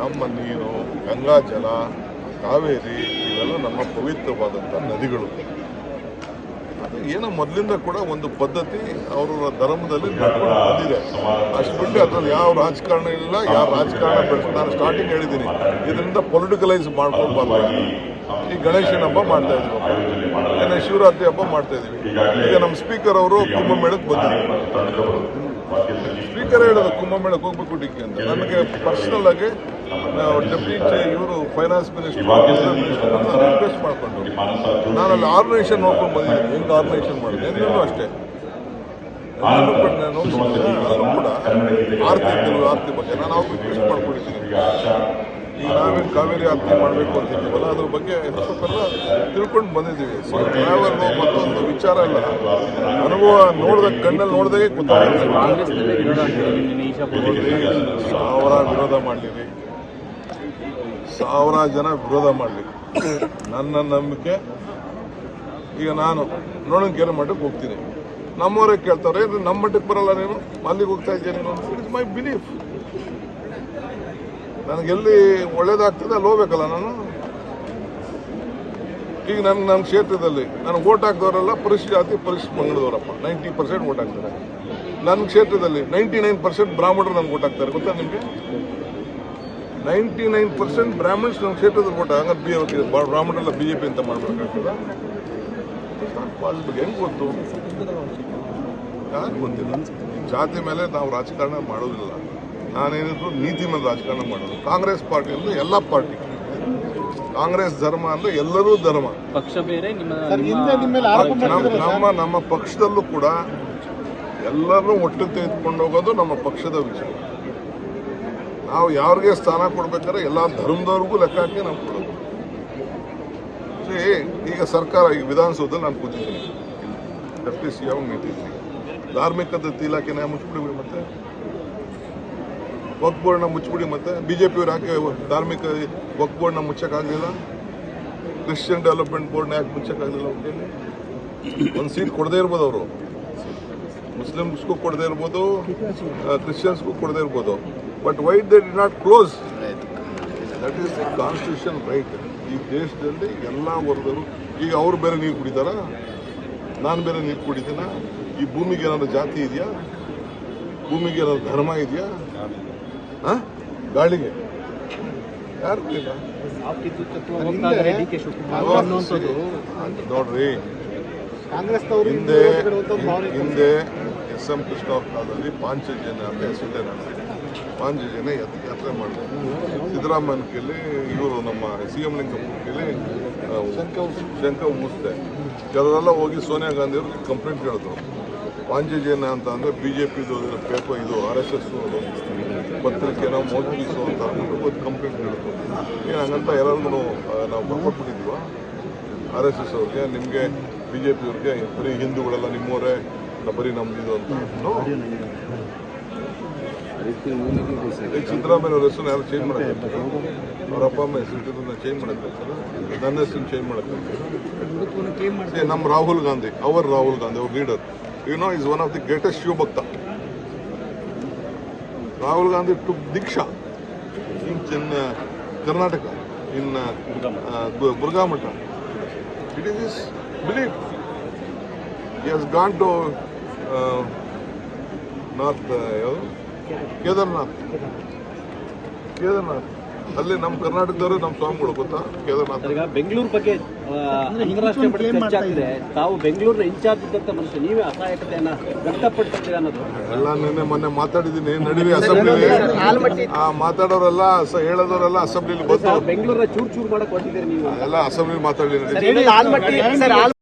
ನಮ್ಮ ನೀರು, ಗಂಗಾ ಜಲ, ಕಾವೇರಿ ಇವೆಲ್ಲ ನಮ್ಮ ಪವಿತ್ರವಾದಂಥ ನದಿಗಳು. ಅದು ಏನೋ ಮೊದಲಿಂದ ಕೂಡ ಒಂದು ಪದ್ಧತಿ ಅವರ ಧರ್ಮದಲ್ಲಿ ಬಂದಿದೆ. ಅಷ್ಟು ಬಿಟ್ಟು ಅದ್ರಲ್ಲಿ ಯಾವ ರಾಜಕಾರಣ ಇಲ್ಲ, ಯಾವ ರಾಜಕಾರಣ ಬೆಳೆಸ್ತಾರೆ ಸ್ಟಾರ್ಟಿಂಗ್ ಹೇಳಿದ್ದೀನಿ. ಇದರಿಂದ ಪೊಲಿಟಿಕಲೈಸ್ ಮಾಡ್ಕೊಳ್ಬಾರ್ದು ಈ ಗಣೇಶನ ಹಬ್ಬ ಮಾಡ್ತಾ ಇದೀವಿ ಏನೇ ಶಿವರಾತ್ರಿ ಹಬ್ಬ ಮಾಡ್ತಾ ಇದೀವಿ ಈಗ ನಮ್ಮ ಸ್ಪೀಕರ್ ಅವರು ಕುಂಭಮೇಳಕ್ಕೆ ಬಂದಿದ್ದಾರೆ. ಸ್ಪೀಕರ್ ಹೇಳೋದು ಕುಂಭಮೇಳಕ್ಕೆ ಹೋಗ್ಬೇಕು ಡಿಕ್ಕಿ ಅಂತ. ನನಗೆ ಪರ್ಸನಲ್ ಆಗಿ ಡೆಪ್ಯೂಟಿ ಇವರು ಫೈನಾನ್ಸ್ ಮಿನಿಸ್ಟರ್ ರಿಕ್ವೆಸ್ಟ್ ಮಾಡ್ಕೊಂಡು ನಾನು ಅಲ್ಲಿ ಆರ್ಗನೈಸೇಷನ್ ನೋಡ್ಕೊಂಡು ಬಂದಿದ್ದೀನಿ. ಹೆಂಗೆ ಆರ್ಗನೈಸೇಷನ್ ಮಾಡಿದೆ? ಎಲ್ಲರೂ ಅಷ್ಟೇ. ಎಲ್ಲರೂ ಕೂಡ ನಾನು ಆರ್ತಿ ಆರ್ತಿ ಬಗ್ಗೆ ನಾನು ಅವ್ರಿಗೆ ರಿಕ್ವೆಸ್ಟ್ ಮಾಡ್ಕೊಂಡಿದ್ದೀನಿ. ಈಗ ನಾವೇನು ಕಾವೇರಿ ಆರತಿ ಮಾಡಬೇಕು ಅಂತಿದ್ದೀವಲ್ಲ ಅದ್ರ ಬಗ್ಗೆ ಸ್ವಲ್ಪೆಲ್ಲ ತಿಳ್ಕೊಂಡು ಬಂದಿದ್ದೀವಿ. ಸೊ ಟ್ರಾವೆಲ್ ಮತ್ತೊಂದು ವಿಚಾರ ಇಲ್ಲ ಅನುಭವ ನೋಡಿದ ಕಣ್ಣಲ್ಲಿ ನೋಡಿದಾಗೆ ಗೊತ್ತಾಗುತ್ತೆ. ಅಂತ ಸಾವಿರ ವಿರೋಧ ಮಾಡಲಿರಿ. ಸಾವಿರ ಜನ ವಿರೋಧ ಮಾಡಲಿ ನನ್ನ ನಂಬಿಕೆ ಈಗ ನಾನು ನೋಡೋಣ ಮಟ್ಟಕ್ಕೆ ಹೋಗ್ತೀನಿ. ನಮ್ಮವರೇ ಕೇಳ್ತಾರೆ "ಇದು ನಮ್ಮ ಮಟ್ಟಕ್ಕೆ ಬರಲ್ಲ ನೀನು? ಅಲ್ಲಿಗೆ ಹೋಗ್ತಾ ಇದ್ದೀನಿ ನೀನು? ಇಟ್ ಇಸ್ ಮೈ ಬಿಲೀಫ್ ನನಗೆಲ್ಲಿ ಒಳ್ಳೇದಾಗ್ತದೆ ಅಲ್ಲಿ ಹೋಗ್ಬೇಕಲ್ಲ ನಾನು? ಈಗ ನನ್ನ ನನ್ನ ಕ್ಷೇತ್ರದಲ್ಲಿ ನನಗೆ ಓಟ್ ಹಾಕಿದವರೆಲ್ಲ ಪರಿಶಿಷ್ಟ ಜಾತಿ ಪರಿಶಿಷ್ಟ ಪಂಗಡದವರಪ್ಪ ನೈಂಟಿ ಪರ್ಸೆಂಟ್ ಓಟ್ ಹಾಕ್ತಾರೆ. ನನ್ನ ಕ್ಷೇತ್ರದಲ್ಲಿ ನೈಂಟಿ ನೈನ್ ಪರ್ಸೆಂಟ್ ಬ್ರಾಹ್ಮಣರು ನನಗೆ ಓಟ್ ಹಾಕ್ತಾರೆ. ಗೊತ್ತಾ ನಿಮಗೆ? ನೈಂಟಿ ನೈನ್ ಪರ್ಸೆಂಟ್ ಬ್ರಾಹ್ಮಣ್ಸ್ ನಮ್ಮ ಕ್ಷೇತ್ರದಲ್ಲಿ ಓಟ್ ಹಂಗಾರೆ ಬಿ ಬ್ರಾಹ್ಮಣರೆಲ್ಲ ಬಿ ಜೆ ಪಿ ಅಂತ ಮಾಡಬೇಕಾಗ್ತದೆ? ಹೆಂಗೆ ಗೊತ್ತು? ಯಾಕೆ ಗೊತ್ತಿಲ್ಲ? ಜಾತಿ ಮೇಲೆ ನಾವು ರಾಜಕಾರಣ ಮಾಡೋದಿಲ್ಲ. ನಾನೇನಿದ್ರು ನೀತಿ ಮೇಲೆ ರಾಜಕಾರಣ ಮಾಡೋದು. ಕಾಂಗ್ರೆಸ್ ಪಾರ್ಟಿ ಅಂದ್ರೆ ಎಲ್ಲ ಪಾರ್ಟಿ. ಕಾಂಗ್ರೆಸ್ ಧರ್ಮ ಅಂದ್ರೆ ಎಲ್ಲರೂ ಧರ್ಮ. ಪಕ್ಷ ಬೇರೆ ನಿಮ್ಮ ಹಿಂದೆ ನಿಮ್ಮ ಪಕ್ಷದಲ್ಲೂ ಕೂಡ ಎಲ್ಲರನ್ನೂ ಒಟ್ಟಿಗೆ ತೆಗೆದುಕೊಂಡು ಹೋಗೋದು ನಮ್ಮ ಪಕ್ಷದ ವಿಷಯ. ನಾವು ಯಾರಿಗೆ ಸ್ಥಾನ ಕೊಡ್ಬೇಕಾದ್ರೆ ಎಲ್ಲ ಧರ್ಮದವ್ರಿಗೂ ಲೆಕ್ಕ ಹಾಕಿ ನಾವು ಕೊಡೋದು. ಈಗ ಸರ್ಕಾರ ಈ ವಿಧಾನಸೌಧದಲ್ಲಿ ನಾನು ಕೂತಿದ್ದೀನಿ. ಡೆಪ್ಟಿ ಸಿ ಯಾವಾಗ ನಿಂತಿದ್ದೀನಿ ಧಾರ್ಮಿಕದ ಇಲಾಖೆನ ಮುಚ್ಚಿಬಿಡ್ಬೇಕು ಮತ್ತೆ? ವಕ್ ಬೋರ್ಡ್ನ ಮುಚ್ಚಿಬಿಡಿ ಮತ್ತೆ. ಪಿಯವ್ರು ಯಾಕೆ ಧಾರ್ಮಿಕ ವಕ್ ಬೋರ್ಡ್ನ ಮುಚ್ಚಕ್ಕಾಗಲಿಲ್ಲ? ಕ್ರಿಶ್ಚಿಯನ್ ಡೆವಲಪ್ಮೆಂಟ್ ಬೋರ್ಡ್ನ ಯಾಕೆ ಮುಚ್ಚಕ್ಕಾಗಲಿಲ್ಲ ಒಂದು ಸೀಟ್ ಕೊಡದೇ ಇರ್ಬೋದು ಅವರು. ಮುಸ್ಲಿಮ್ಸ್ಗೂ ಕೊಡದೇ ಇರ್ಬೋದು ಕ್ರಿಶ್ಚಿಯನ್ಸ್ಗೂ ಕೊಡದೇ ಇರ್ಬೋದು. But why they did not close. That is constitution right ಈ ದೇಶದಲ್ಲಿ ಎಲ್ಲ ವರ್ಗರು ಈಗ ಅವ್ರು ಬೇರೆ ನೀರು ಕುಡಿತಾರ? ನಾನು ಬೇರೆ ನೀರು ಕುಡಿತೀನ? ಈ ಭೂಮಿಗೆ ಏನಾದ್ರು ಜಾತಿ ಇದೆಯಾ? ಭೂಮಿಗೆ ಏನಾದ್ರು ಧರ್ಮ ಇದೆಯಾ? ಗಾಳಿಗೆ. ಯಾರು ಇಲ್ಲ? ಹೋಗ್ತಾ ಇದ್ದಾರೆ ಡಿ ಕೆ ಶಿವಕುಮಾರ್ ಅನ್ನುವಂಥದ್ದು. ನೋಡ್ರಿ. ಹಿಂದೆ ಹಿಂದೆ ಎಸ್ ಎಂ ಕೃಷ್ಣ ಅವ್ರ ಕಾಲದಲ್ಲಿ ಪಾಂಚಜನ ಅಂತ ಹೆಸರಿದೆ ನಾನು ಪಾಂಚಜನ ಯಾತ್- ಯಾತ್ರೆ ಮಾಡಿದ್ರು ಸಿದ್ದರಾಮಯ್ಯನ ಕೈಲಿ ಇವರು ನಮ್ಮ ಸಿ ಎಂ ಲಿಂಗಪ್ಪ ಕೈಲಿ ಶಂಕ ಮುಗಿಸ್ದೆ ಕೆಲವರೆಲ್ಲ ಹೋಗಿ ಸೋನಿಯಾ ಗಾಂಧಿ ಅವ್ರಿಗೆ ಕಂಪ್ಲೇಂಟ್ ಹೇಳಿದ್ರು. ಪಾಂಚಜನ್ಯ ಅಂತ ಅಂದರೆ ಬಿ ಜೆ ಪಿದು ಪೇಪರ್ ಇದು ಆರ್ ಎಸ್ ಎಸ್ ಪತ್ರಿಕೆನ ಮೋದಿಸು ಅಂತ ಒಂದು ಕಂಪ್ಲೇಂಟ್ ಹೇಳಿದ್ರು ಏನು ಹಂಗಂತ ಎಲ್ಲರಿಗೂ ನಾವು ಬರ್ಕೊಟ್ಬಿಟ್ಟಿದ್ವಾ? ಆರ್ ಎಸ್ ಎಸ್ ಅವ್ರಿಗೆ, ನಿಮಗೆ ಬಿ ಜೆ ಪಿಯವ್ರಿಗೆ ಬರೀ ಹಿಂದೂಗಳೆಲ್ಲ ನಿಮ್ಮವರೇ ಬರೀ ನಮ್ದಿದು ಅಂತ. ಈಗ ಸಿದ್ದರಾಮಯ್ಯ ಅವ್ರ ಹೆಸರು ಯಾರು ಚೇಂಜ್ ಮಾಡಕ್ಕೆ ಅವ್ರ ಅಪ್ಪ, ಅಮ್ಮ ಹೆಸರು ಚೇಂಜ್ ಮಾಡಕ್ಕೆ ನನ್ನ ಹೆಸರು ಚೇಂಜ್ ಮಾಡಕ್ಕೆ ನಮ್ಮ ರಾಹುಲ್ ಗಾಂಧಿ, ಅವರ್ ರಾಹುಲ್ ಗಾಂಧಿ, ಅವ್ರ leader you know is one of the greatest ಶಿವಭಕ್ತ Rahul Gandhi to Diksha in chin Karnataka in Burgamath it is is believe he has gone to uh, north uh? Kedarnath Kedarnath ಅಲ್ಲಿ ನಮ್ಮ ಕರ್ನಾಟಕದವರು ನಮ್ಮ ಸ್ವಾಮಿಗಳು ಗೊತ್ತಾ? ಕೇದಾರ್ನಾಥ್. ಈಗ ಬೆಂಗಳೂರು ಬಗ್ಗೆ ಅಂತಾರಾಷ್ಟ್ರೀಯ ಮಟ್ಟದಲ್ಲಿ ಚರ್ಚೆ ಆಗ್ತಿದೆ ತಾವು ಬೆಂಗಳೂರಿನ ಇನ್ಚಾರ್ಜ್ ಇದ್ದಂತ ಮನುಷ್ಯ ನೀವೇ ಅಸಹಾಯಕತೆಯನ್ನ ವ್ಯಕ್ತಪಡಿಸ್ತೀರ ಅನ್ನೋದು? ಎಲ್ಲ ನಿನ್ನೆ ಮೊನ್ನೆ ಮಾತಾಡಿದ್ದೀನಿ ನಡುವೆ ಅಸೆಂಬ್ಲಿ ಆ ಮಾತಾಡೋರೆಲ್ಲ ಸ- ಹೇಳೋದವರೆಲ್ಲ ಅಸೆಂಬ್ಲಿಲಿ ಬಂದು ಬೆಂಗಳೂರ ಚೂರ್ ಚೂರ್ ಮಾಡಕ್ ಹೊರಟಿದ್ದೀರಿ ನೀವು. ಎಲ್ಲ ಅಸೆಂಬ್ಲಿ ಮಾತಾಡಲಿ ಆಲ್ಮಟ್ಟಿ